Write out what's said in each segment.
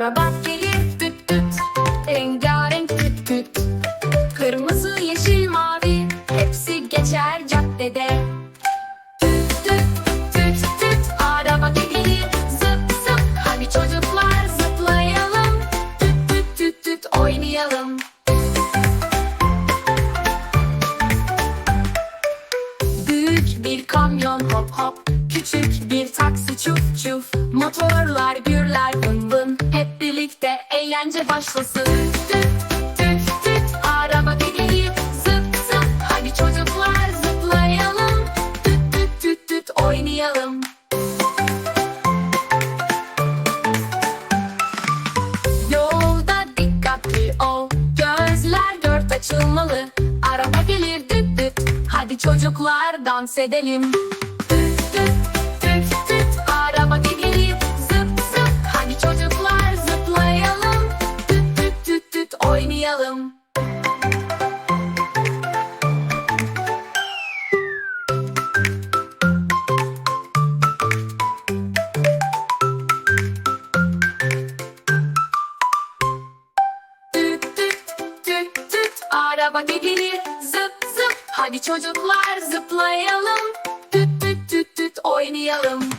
Araba gelir tüt tüt Rengarenk tüt tüt Kırmızı yeşil mavi Hepsi geçer caddede. Tüt tüt tüt tüt Araba gelir zıp zıp. Hadi çocuklar zıplayalım Tüt tüt tüt tüt oynayalım. Büyük bir kamyon hop hop. Küçük bir taksi çuf çuf. Motorlar eğlence başlasın. Tüt tüt tüt Araba gidiyor zıp zıp Hadi çocuklar zıplayalım. Tüt tüt tüt tüt oynayalım. Yolda dikkatli ol. Gözler dört açılmalı. Araba gelir düt düt. Hadi çocuklar dans edelim Araba gelir zıp zıp. Hadi çocuklar zıplayalım. Düt düt düt düt oynayalım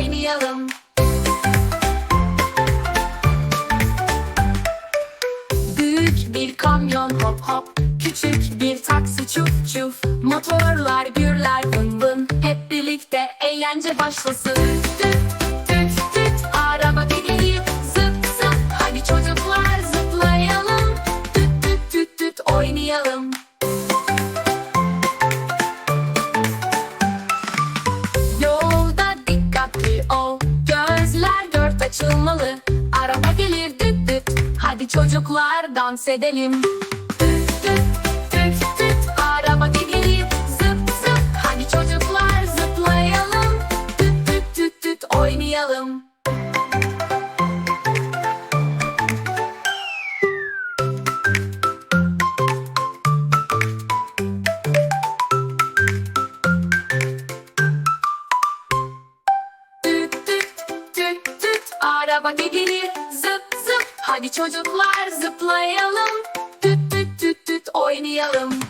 oynayalım. Büyük bir kamyon hop hop. Küçük bir taksi çuf çuf. Motorlar gürler vın vın. Hep birlikte eğlence başlasın. Tüt tüt açılmalı. Araba gelir düt düt Hadi çocuklar dans edelim Araba gelir zıp zıp. Hadi çocuklar zıplayalım. Düt düt düt düt oynayalım